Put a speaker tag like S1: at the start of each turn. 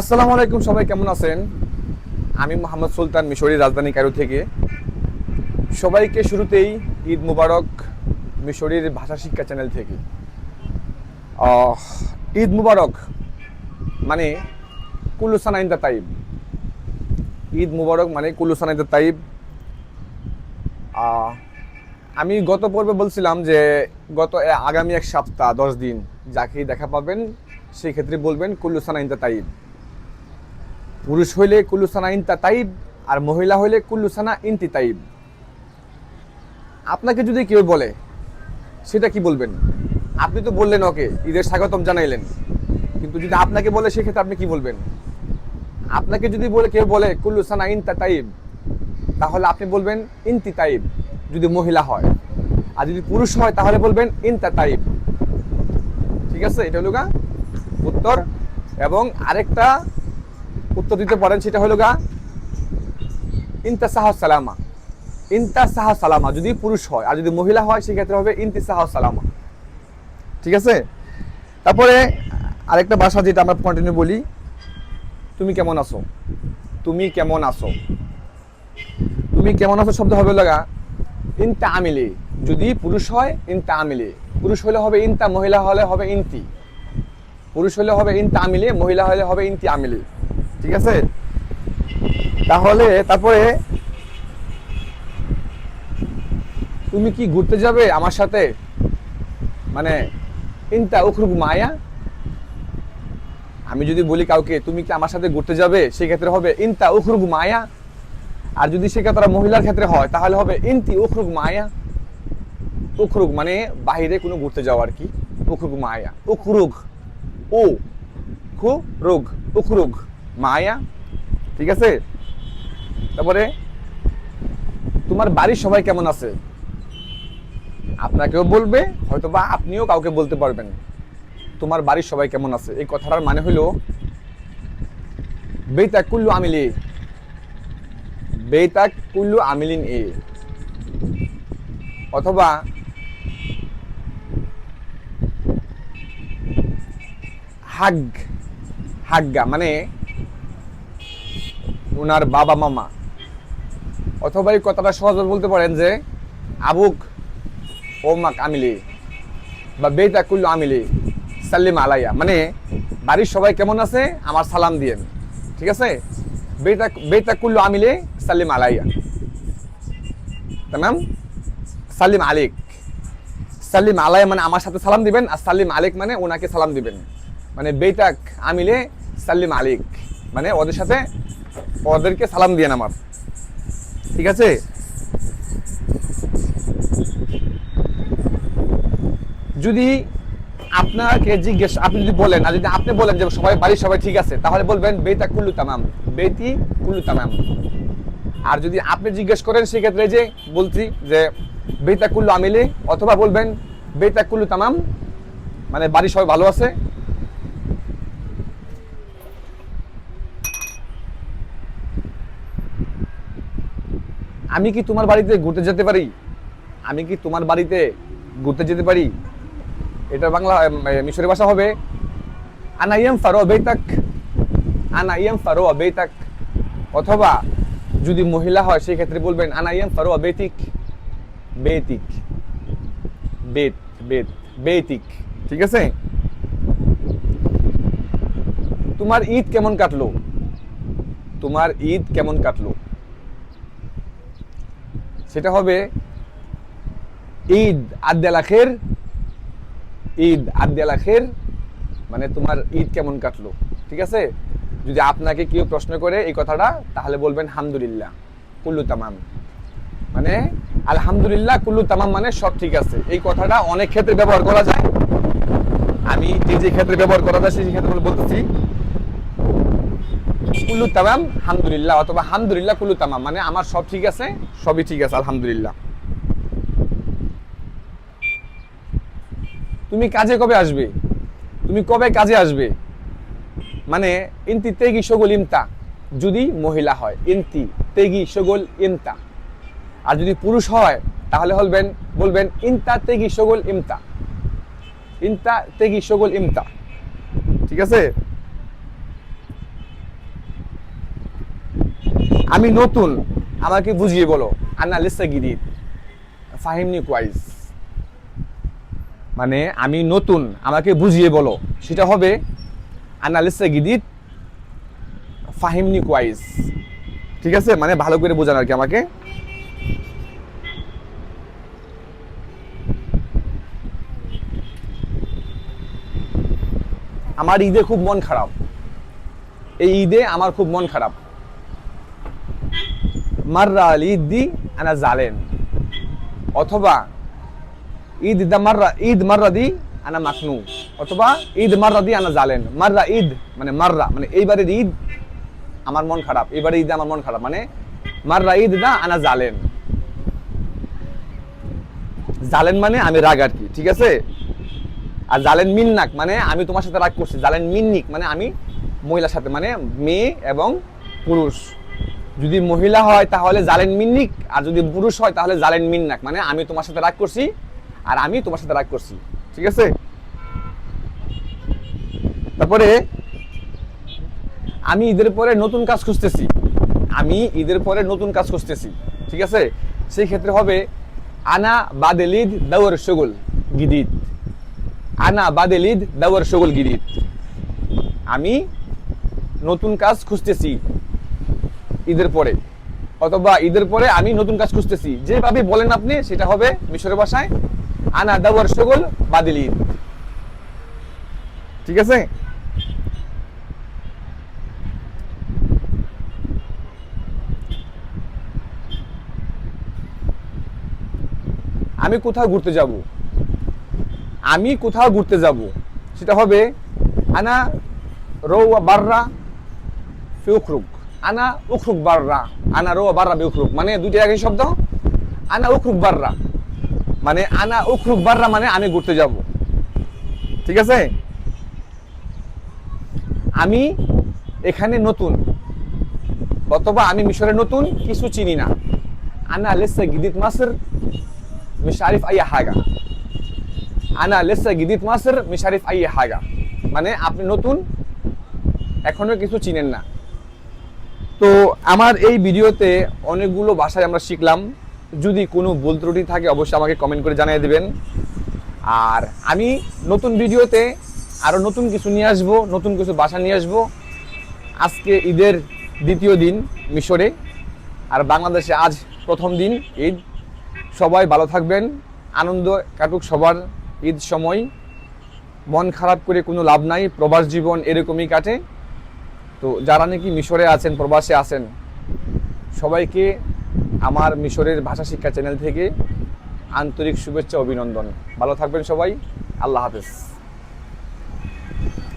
S1: আসসালামু আলাইকুম, সবাই কেমন আছেন? আমি মোহাম্মদ সুলতান মিশরি রাজধানী কায়রো থেকে। সবাইকে শুরুতেই ঈদ মুবারক মিশরির ভাষা শিক্ষা চ্যানেল থেকে। ঈদ মুবারক মানে কুল্লুসানা ইন দ্য তাইব। ঈদ মুবারক মানে কুল্লুসানা ইন দ্য তাইব আমি গত পর্বে বলছিলাম যে গত আগামী এক সপ্তাহ, দশ দিন যাকেই দেখা পাবেন সেই ক্ষেত্রে বলবেন কুল্লুসানা ইন দ্য তাইব। পুরুষ হইলে কুল্লুসানা ইনতা তাইব, আর মহিলা হইলে কুল্লুসানা ইনতি তাইব। আপনাকে যদি কেউ বলে, সেটা কি বলবেন? আপনি তো বললেন ওকে, ঈদের স্বাগতম জানাইলেন। কিন্তু যদি আপনাকে বলে, সেক্ষেত্রে আপনি কি বলবেন? আপনাকে যদি বলে, কেউ বলে কুল্লুসানা ইনতা তাইব, তাহলে আপনি বলবেন ইনতি তাইব, যদি মহিলা হয়। আর যদি পুরুষ হয়, তাহলে বলবেন ইনতা তাইব। ঠিক আছে? এটা হলো উত্তর। এবং আরেকটা উত্তর দিতে পারেন, সেটা হলো গা ইনতা সাহ সালামা। ইনতা সাহ সালামা, যদি পুরুষ হয়, আর যদি মহিলা হয়, সেক্ষেত্রে হবে ইনতি সাহ সালামা। ঠিক আছে? তারপরে আরেকটা ভাষা যেটা আমরা কন্টিনিউ বলি, তুমি কেমন আছো? তুমি কেমন আছো? তুমি কেমন আছো শব্দ হবে লাগা ইনতা আমিলি। যদি পুরুষ হয়, ইনতা আমিলি। পুরুষ হলে হবে ইনতা, মহিলা হলে হবে ইনতি। পুরুষ হলে হবে ইনতা আমিলি, মহিলা হলে হবে ইনতি আমিলি। ঠিক আছে? তাহলে তারপরে তুমি কি ঘুরতে যাবে আমার সাথে? মানে ইনতা উখরুক মায়া? আমি যদি বলি কাউকে, তুমি কি আমার সাথে ঘুরতে যাবে? সেক্ষেত্রে হবে ইনতা উখরুক মায়া। আর যদি সে সেক্ষেত্রে মহিলার ক্ষেত্রে হয়, তাহলে হবে ইনতি উখরুক মায়া। উখরুক মানে বাহিরে কোনো ঘুরতে যাওয়া আর কি। উখরুক মায়া। উখরুক ও, খু, রোগ উখরুক মায়া, ঠিক আছে? তারপরে, তোমার বাড়ির সবাই কেমন আছে? আপনাকেও বলবে হয়তো বা আপনিও কাউকে বলতে পারবেন। তোমার বাড়ির সবাই কেমন আছে? এই কথাটার মানে হলো বেতা কুল্লু আমিলি। বেতা কুল্লু আমিলিন এ। অথবা, হাগ, হাগ্গা মানে ওনার বাবা মামা। অথবা এই কথাটা সহজে বলতে পারেন যে, আবুক ও মাক আমিলি বা বেতা কুল্লু আমিলি, সাল্লিম আলাইয়া। মানে বাড়ির সবাই কেমন আছে? আমার সালাম দিয়েন। ঠিক আছে? বেতা বেতা কুল্লু আমিলে, সাল্লিম আলাইয়া। তার নাম সাল্লিম আলিক। সাল্লিম আলাইয়া মানে আমার সাথে সালাম দিবেন, আর সাল্লিম আলিক মানে ওনাকে সালাম দিবেন। মানে বেতাক আমিলে, সাল্লিম আলিক। মানে ওদের সাথে ওদেরকে সালাম দিয়েন আমার ঠিক আছে? যদি আপনাকে জিজ্ঞেস, আপনি যদি বলেন, আর যদি আপনি বলেন যে সবাই বাড়ির সবাই ঠিক আছে, তাহলে বলবেন, বেতা কুল্লু তামাম, বেতি কুল্লু তামাম। আর যদি আপনি জিজ্ঞেস করেন, সেক্ষেত্রে যে বলছি যে, বেতা কুল্লু আমিলে, অথবা বলবেন, বেতা কুল্লু তামাম মানে বাড়ির সবাই ভালো আছে আমি কি তোমার বাড়িতে ঘুরতে যেতে পারি? আমি কি তোমার বাড়িতে ঘুরতে যেতে পারি? এটা বাংলা এম, এ, মিশরি ভাষা হবে আনাইয়াম ফারো বেতাক আনাইয়াম ফারো বেতাক অথবা যদি মহিলা হয় সেই ক্ষেত্রে বলবেন আনাইয়াম ফারো বেতিক বেতিক বেত বেত বেতিক ঠিক আছে? তোমার ঈদ কেমন কাটলো? তোমার ঈদ কেমন কাটলো? সেটা হবে ঈদ আদ্যাল আখের ঈদ আদ্যাল আখের মানে তোমার ঈদ কেমন কাটলো, ঠিক আছে? যদি আপনাকে কেউ প্রশ্ন করে এই কথাটা, তাহলে বলবেন হামদুলিল্লাহ, কুল্লু তামাম। মানে আলহামদুলিল্লাহ, কুল্লু তামাম মানে সব ঠিক আছে। এই কথাটা অনেক ক্ষেত্রে ব্যবহার করা যায়। আমি যে যে ক্ষেত্রে ব্যবহার করা যায়, সেই ক্ষেত্রে বলতেছি কুল্লু তামাম হামদুলিল্লাহ, অথবা হামদুলিল্লাহ কুল্লু তামাম মানে আমার সব ঠিক আছে, সবই ঠিক আছে, আলহামদুলিল্লাহ। তুমি কাজে কবে আসবে? তুমি কবে কাজে আসবে? মানে ইন্তি তেগি সগোল ইমতা, যদি মহিলা হয়, ইন্তি তেগি সগোল ইমতা। আর যদি পুরুষ হয়, তাহলে বলবেন বলবেন, ইনতা তেগি সগোল ইমতা। ইনতা তেগি সগোল ইমতা। ঠিক আছে? আমি নতুন, আমাকে বুঝিয়ে বলো। আনা লিসা ফাহিমনি কোয়াইস মানে আমি নতুন, আমাকে বুঝিয়ে বলো। সেটা হবে আনা লিসা ফাহিমনি কোয়াইস ঠিক আছে? মানে ভালো করে বোঝান আর কি আমাকে। আমার ঈদে খুব মন খারাপ। এই ঈদে আমার খুব মন খারাপ। মাররা আল ঈদ দি আনা জালেন অথবা ঈদ দা মাররা ঈদ মাররা দি আনা মাকনু অথবা ঈদ মাররা দি আনা জালেন মাররা ঈদ মানে মাররা মানে এইবারের ঈদ আমার মন খারাপ এবারে ঈদে আমার মন খারাপ মানে মাররা ঈদ দা আনা জালেন জালেন মানে আমি রাগ আর কি ঠিক আছে? আর জালেন মিন্নাক মানে আমি তোমার সাথে রাগ করছি। জালেন মিন্নিক মানে আমি মহিলার সাথে মানে মেয়ে এবং পুরুষ। যদি মহিলা হয় তাহলে জালেন মিন্নিক আর যদি পুরুষ হয় তাহলে জালেন মিন্নাক মানে আমি তোমার সাথে রাগ করছি, আর আমি তোমার সাথে রাগ করছি। ঠিক আছে? তারপরে আমি ঈদের পরে নতুন কাজ খুঁজতেছি। আমি ঈদের পরে নতুন কাজ খুঁজতেছি। ঠিক আছে? সেই ক্ষেত্রে হবে আনা বাদেলিদ দাওয়ার শগুল গিদিত আনা বাদেলিদ দাওয়ার শগুল গিদিত আমি নতুন কাজ খুঁজতেছি। ঈদের পরে। অথবা ঈদের পরে আমি নতুন কাজ খুঁজতেছি। যেভাবে বলেন আপনি, সেটা হবে মিশরের ভাষায় আনা দাওয়ার শগুল বাদেলিদ ঠিক আছে? আমি কোথাও ঘুরতে যাব। আমি কোথাও ঘুরতে যাব। সেটা হবে আনা রৌয়া বাররা ফিউখরুক। আনা উখরুক বাররা, আনা রো বাররা বি উখরুক মানে দুইটা একই শব্দ? আনা উখরুক বাররা। মানে আনা উখরুক বাররা মানে আমি ঘুরতে যাব। ঠিক আছে? আমি এখানে নতুন। অথবা আমি মিশরে নতুন, কিছু চিনি না। আনা লেসা গিদিত মাসের মিশারিফ আইয়া হাগা। আনা লেসা গিদিত মাসের মিশারিফ আইয়া হাগা। মানে আপনি নতুন, এখনও কিছু চিনেন না। তো আমার এই ভিডিওতে অনেকগুলো ভাষায় আমরা শিখলাম। যদি কোনো ভুল ত্রুটি থাকে, অবশ্যই আমাকে কমেন্ট করে জানিয়ে দেবেন। আর আমি নতুন ভিডিওতে আরও নতুন কিছু নিয়ে আসব, নতুন কিছু ভাষা নিয়ে আসব। আজকে ঈদের দ্বিতীয় দিন মিশরে, আর বাংলাদেশে আজ প্রথম দিন ঈদ। সবাই ভালো থাকবেন, আনন্দ কাটুক সবার ঈদ সময়। মন খারাপ করে কোনো লাভ নাই, প্রবাস জীবন এরকমই কাটে। তো যারা নাকি মিশরে আছেন, প্রবাসে আছেন, সবাইকে আমার মিশরের ভাষা শিক্ষা চ্যানেল থেকে আন্তরিক শুভেচ্ছা, অভিনন্দন। ভালো থাকবেন সবাই। আল্লাহ হাফেজ।